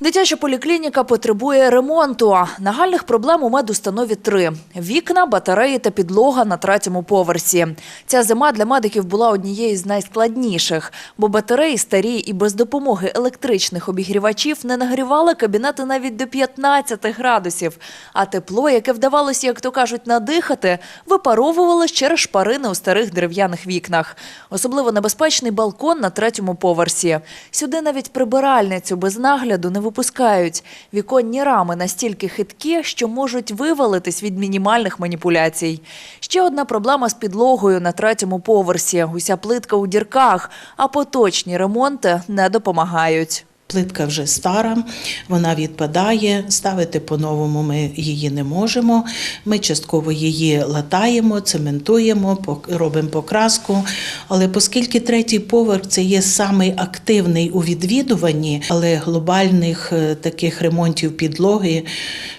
Дитяча поліклініка потребує ремонту. Нагальних проблем у медустанові три: вікна, батареї та підлога на третьому поверсі. Ця зима для медиків була однією з найскладніших, бо батареї старі і без допомоги електричних обігрівачів не нагрівали кабінети навіть до 15 градусів. А тепло, яке вдавалося, як то кажуть, надихати, випаровувалось через шпарини у старих дерев'яних вікнах. Особливо небезпечний балкон на третьому поверсі. Сюди навіть прибиральницю без нагляду не випускають. Віконні рами настільки хиткі, що можуть вивалитись від мінімальних маніпуляцій. Ще одна проблема з підлогою на третьому поверсі. Уся плитка у дірках, а поточні ремонти не допомагають. Плитка вже стара, вона відпадає. Ставити по-новому ми її не можемо. Ми частково її латаємо, цементуємо, робимо покраску. Але оскільки третій поверх це є самий активний у відвідуванні, але глобальних е, таких ремонтів підлоги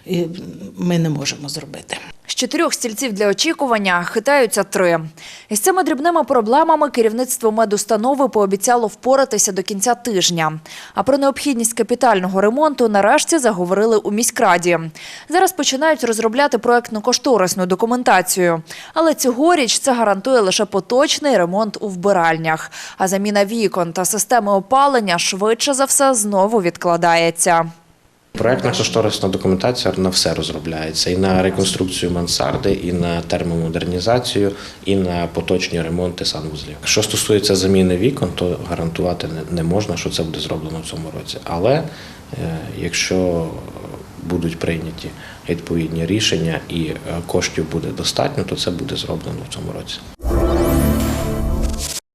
е, ми не можемо зробити. З чотирьох стільців для очікування хитаються три. Із цими дрібними проблемами керівництво медустанови пообіцяло впоратися до кінця тижня. А про необхідність капітального ремонту нарешті заговорили у міськраді. Зараз починають розробляти проектно-кошторисну документацію. Але цьогоріч це гарантує лише поточний ремонт у вбиральнях. А заміна вікон та системи опалення швидше за все знову відкладається. Проектна кошторисна документація на все розробляється і на реконструкцію мансарди, і на термомодернізацію, і на поточні ремонти санвузлів. Що стосується заміни вікон, то гарантувати не- можна, що це буде зроблено в цьому році. Але е, якщо будуть прийняті відповідні рішення і е, коштів буде достатньо, то це буде зроблено в цьому році.